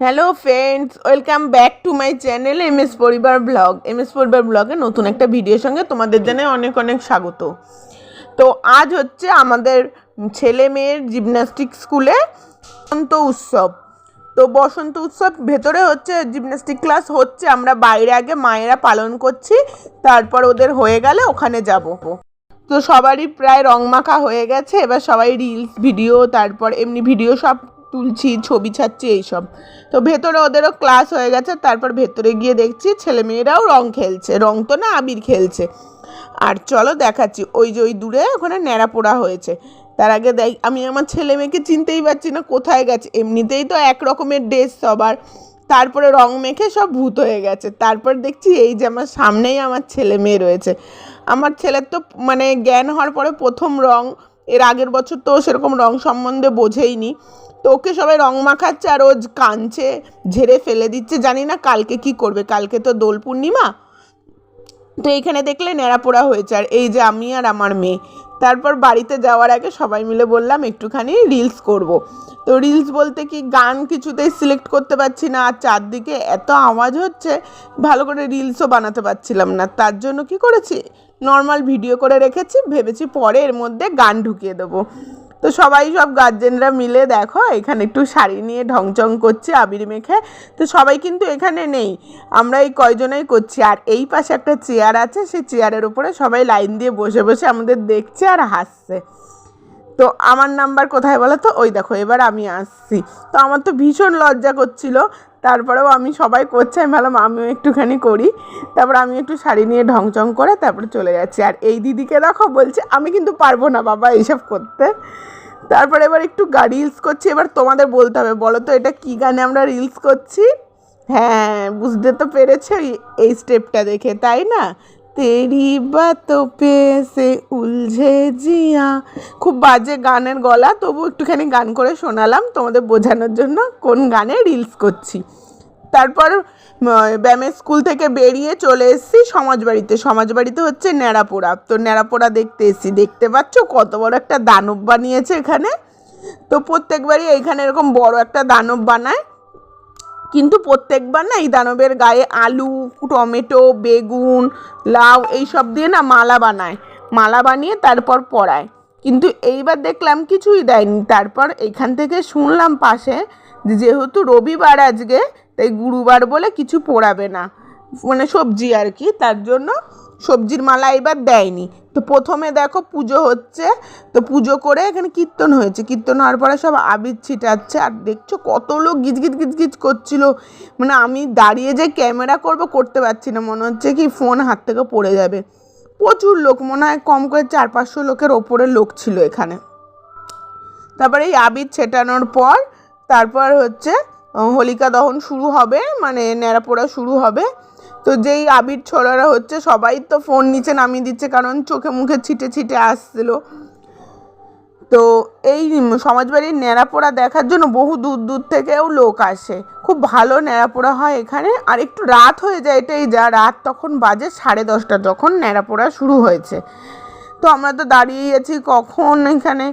Hello friends welcome back to my channel M S পরিবার blog M S পরিবার ব্লগে নতুন একটা ভিডিওর সঙ্গে তোমাদের জানাই অনেক অনেক স্বাগত। তো আজ হচ্ছে আমাদের ছেলে মেয়ের জিমন্যাস্টিক স্কুলে বসন্ত উৎসব। তো বসন্ত উৎসব ভেতরে হচ্ছে জিমন্যাস্টিক ক্লাস হচ্ছে, আমরা বাইরে আগে মায়েরা পালন করছি, তারপর ওদের হয়ে গেলে ওখানে যাব। তো সবারই প্রায় রং মাখা হয়ে গেছে, এবার সবাই রিলস ভিডিও তারপর এমনি ভিডিও সব তুলছি, ছবি ছাড়ছি, এইসব। তো ভেতরে ওদেরও ক্লাস হয়ে গেছে, তারপর ভেতরে গিয়ে দেখছি ছেলে মেয়েরাও রং খেলছে। রং তো না, আবির খেলছে। আর চলো দেখাচ্ছি, ওই যে ওই দূরে ওখানে ন্যাড়া পোড়া হয়েছে। তার আগে দেখ, আমি আমার ছেলে মেয়েকে চিনতেই পারছি না কোথায় গেছে। এমনিতেই তো এক রকমের ড্রেস সবার। তারপরে রং মেখে সব ভূত হয়ে গেছে। তারপর দেখছি এই যে আমার সামনেই আমার ছেলে মেয়ে রয়েছে। আমার ছেলের তো মানে জ্ঞান হওয়ার পরে প্রথম রং, এর আগের বছর তো সেরকম রং সম্বন্ধে বোঝেইনি। তো ওকে সবাই রং মাখাচ্ছে আর ও কাঁদছে, ঝেড়ে ফেলে দিচ্ছে, জানি না কালকে কি করবে। কালকে তো দোল পূর্ণিমা। তো এখানে দেখলে ন্যাড়াপোড়া হয়েছে আর এই যে আমি আর আমার মেয়ে। তারপর বাড়িতে যাওয়ার আগে সবাই মিলে বললাম, একটুখানি রিলস করব। তো রিলস বলতে কি, গান কিছুতেই সিলেক্ট করতে পারছি না, আর চারদিকে এত আওয়াজ হচ্ছে, ভালো করে রিলসও বানাতে পারছিলাম না। তার জন্য কি করেছি? নর্মাল ভিডিও করে রেখেছি, ভেবেছি পরে এর মধ্যে গান ঢুকিয়ে দেবো। তো সবাই সব গার্জেনরা মিলে দেখো, এখানে একটু শাড়ি নিয়ে ঢংচং করছে আবির মেখে। তো সবাই কিন্তু এখানে নেই, আমরা এই কয়জনেই করছি। আর এই পাশে একটা চেয়ার আছে, সেই চেয়ারের উপরে সবাই লাইন দিয়ে বসে বসে আমাদের দেখছে আর হাসছে। তো আমার নাম্বার কোথায় বলো তো? ওই দেখো, এবার আমি আসছি। তো আমার তো ভীষণ লজ্জা করছিল তারপরেও আমি সবাই করছে, আমি ভাবলাম আমিও একটুখানি করি। তারপর আমি একটু শাড়ি নিয়ে ঢংচং করে তারপরে চলে যাচ্ছি। আর এই দিদিকে দেখো, বলছে, আমি কিন্তু পারব না বাবা এইসব করতে। তারপরে এবার একটু গা রিলস করছি। এবার তোমাদের বলতে হবে, বলো তো এটা কী গানে আমরা রিলস করছি? হ্যাঁ বুঝতে তো পেরেছ এই- এই স্টেপটা দেখে, তাই না? তেরি বাতো পে সে উলঝে জিয়া। খুব বাজে গানের গলা তবু একটুখানি গান করে শোনালাম তোমাদের বোঝানোর জন্য কোন গানে রিলস করছি। তারপর উম, ব্যায়ামের স্কুল থেকে বেরিয়ে চলে এসেছি সমাজবাড়িতে। সমাজবাড়িতে হচ্ছে ন্যাড়াপোড়া। তো ন্যাড়াপোড়া দেখতে এসেছি। দেখতে পাচ্ছ কত বড় একটা দানব বানিয়েছে এখানে। তো প্রত্যেকবারই এখানে এরকম বড় একটা দানব বানায়। কিন্তু প্রত্যেকবার না এই দানবের গায়ে আলু, টমেটো, বেগুন, লাউ এই সব দিয়ে না মালা বানায়। মালা বানিয়ে তারপর পরায় কিন্তু এইবার দেখলাম কিছুই দেয়নি। তারপর এখান থেকে শুনলাম পাশে যেহেতু রবিবার আজকে, তাই গুরুবার বলে কিছু পড়াবে না। মানে সবজি আর কি, তার জন্য সবজির মালা এবার দেয়নি। তো প্রথমে দেখো পুজো হচ্ছে, তো পুজো করে এখানে কীর্তন হয়েছে। কীর্তন হওয়ার পরে সব আবির ছিটাচ্ছে, আর দেখছ কত লোক গিজগিজ গিজগিজ করছিল। মানে আমি দাঁড়িয়ে যে ক্যামেরা করব করতে পারছি না, মনে হচ্ছে কি ফোন হাত থেকে পড়ে যাবে। প্রচুর লোক, মনে হয় কম করে চার পাঁচশো লোকের ওপরে লোক ছিল এখানে। তারপরে এই আবির ছেটানোর পর, তারপর হচ্ছে হোলিকা দহন শুরু হবে মানে ন্যাড়াপোড়া শুরু হবে। তো যেই আবির ছোড়ারা হচ্ছে, সবাই তো ফোন নিচে নামিয়ে দিচ্ছে, কারণ চোখে মুখে ছিটে ছিটে আসছিল। তো এই সমাজবাড়ির ন্যাড়াপোড়া দেখার জন্য বহু দূর দূর থেকেও লোক আসে। খুব ভালো ন্যাড়াপোড়া হয় এখানে। আর একটু রাত হয়ে যায় এটাই যা, রাত তখন বাজে সাড়ে দশটা যখন ন্যাড়াপোড়া শুরু হয়েছে। তো আমরা তো দাঁড়িয়েই আছি, কখন এখানে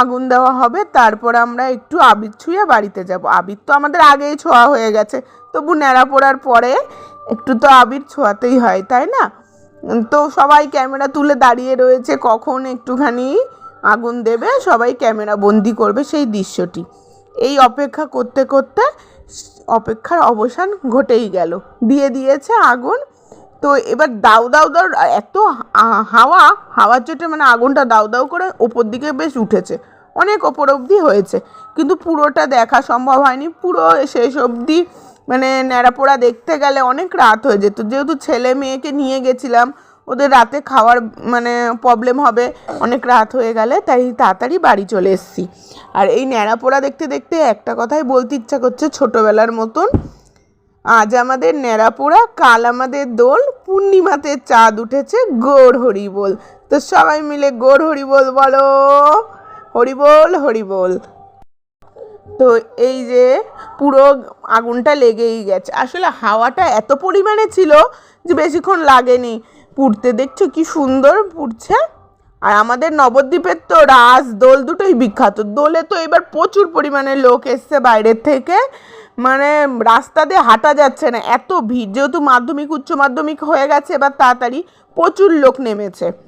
আগুন দেওয়া হবে, তারপর আমরা একটু আবির ছুঁয়ে বাড়িতে যাব। আবির তো আমাদের আগেই ছোঁয়া হয়ে গেছে, তবু ন্যাড়া পোড়ার পরে একটু তো আবির ছোঁয়াতেই হয়, তাই না? তো সবাই ক্যামেরা তুলে দাঁড়িয়ে রয়েছে, কখন একটুখানি আগুন দেবে, সবাই ক্যামেরা বন্দি করবে সেই দৃশ্যটি। এই অপেক্ষা করতে করতে অপেক্ষার অবসান ঘটেই গেল। দিয়ে দিয়েছে আগুন। তো এবার দাউ দাউ দাউ, এত হাওয়া হাওয়ার চোটে মানে আগুনটা দাউ দাউ করে ওপর দিকে বেশ উঠেছে। অনেক ওপর অবধি হয়েছে। কিন্তু পুরোটা দেখা সম্ভব হয়নি। পুরো শেষ অবধি মানে ন্যাড়াপোড়া দেখতে গেলে অনেক রাত হয়ে যেত। যেহেতু ছেলে মেয়েকে নিয়ে গেছিলাম, ওদের রাতে খাওয়ার মানে প্রবলেম হবে, অনেক রাত হয়ে গেলে, তাই তাড়াতাড়ি বাড়ি চলে এসেছি। আর এই ন্যাড়াপোড়া দেখতে দেখতে একটা কথাই বলতে ইচ্ছা করছে ছোটোবেলার মতন। আজ আমাদের ন্যাড়াপোড়া, কাল আমাদের দোল, পূর্ণিমাতে চাঁদ উঠেছে গোর হরি বল। তো সবাই মিলে গোর হরি বল বলো। হরি বল হরি বল। তো এই যে পুরো আগুনটা লেগেই গেছে। আসলে হাওয়াটা এত পরিমাণে ছিল যে বেশিক্ষণ লাগেনি পুড়তে। দেখছ কি সুন্দর পুড়ছে। আর আমাদের নবদ্বীপের তো রাস, দোল দুটোই বিখ্যাত। দোলে তো এবার প্রচুর পরিমাণে লোক এসছে বাইরের থেকে। মানে রাস্তা দিয়ে হাঁটা যাচ্ছে না। এত ভিড়। যেহেতু মাধ্যমিক, উচ্চ মাধ্যমিক হয়ে গেছে, এবার তাড়াতাড়ি প্রচুর লোক নেমেছে।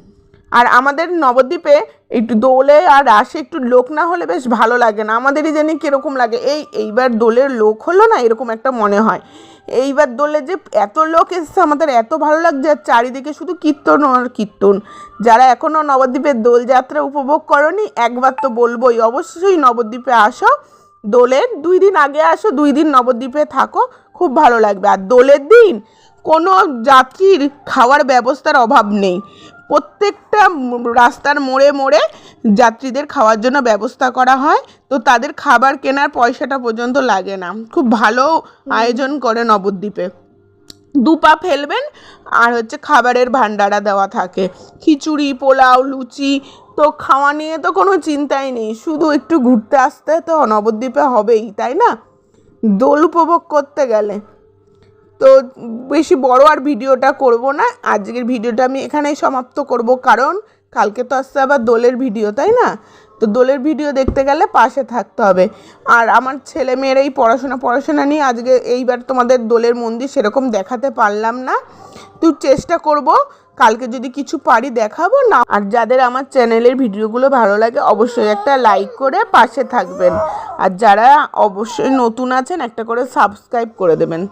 আর আমাদের নবদ্বীপে একটু দোলে আর রাসে একটু লোক না হলে বেশ ভালো লাগে না। আমাদেরই জানি কীরকম লাগে। এই এইবার দোলের লোক হলো না এরকম একটা মনে হয়। এইবার দোলে যে এত লোক এসছে, আমাদের এত ভালো লাগছে আর চারিদিকে শুধু কীর্তন আর কীর্তন। যারা এখনও নবদ্বীপের দোলযাত্রা উপভোগ করনি, একবার তো বলবোই, অবশ্যই নবদ্বীপে আসো। দোলের দুই দিন আগে আসো, দুই দিন নবদ্বীপে থাকো, খুব ভালো লাগবে। আর দোলের দিন কোনো যাত্রীর খাওয়ার ব্যবস্থার অভাব নেই। প্রত্যেকটা রাস্তার মোড়ে মোড়ে যাত্রীদের খাওয়ার জন্য ব্যবস্থা করা হয়। তো তাদের খাবার কেনার পয়সাটা পর্যন্ত লাগে না। খুব ভালো আয়োজন করে নবদ্বীপে। দু পা ফেলবেন আর হচ্ছে খাবারের ভান্ডারা দেওয়া থাকে। খিচুড়ি পোলাও লুচি তো খাওয়া নিয়ে তো কোনো চিন্তাই নেই। শুধু একটু ঘুরতে আসতে তো নবদ্বীপে হবেই তাই না? দোল উপভোগ করতে গেলে। তো বেশি বড় আর ভিডিওটা করব না। আজকের ভিডিওটা আমি এখানেই সমাপ্ত করব। কারণ কালকে তো আসছে আবার দোলের ভিডিও, তাই না? তো দোলের ভিডিও দেখতে গেলে পাশে থাকতে হবে। আর আমার ছেলে মেয়ের এই পড়াশোনা পড়াশোনা নিয়ে আজকে এইবার তোমাদের দোলের মন্দির সেরকম দেখাতে পারলাম না। তো চেষ্টা করব, কালকে যদি কিছু পারি দেখাবো, না আর যাদের আমার চ্যানেলের ভিডিওগুলো ভালো লাগে, অবশ্যই একটা লাইক করে পাশে থাকবেন। আর যারা অবশ্যই নতুন আছেন, একটা করে সাবস্ক্রাইব করে দেবেন।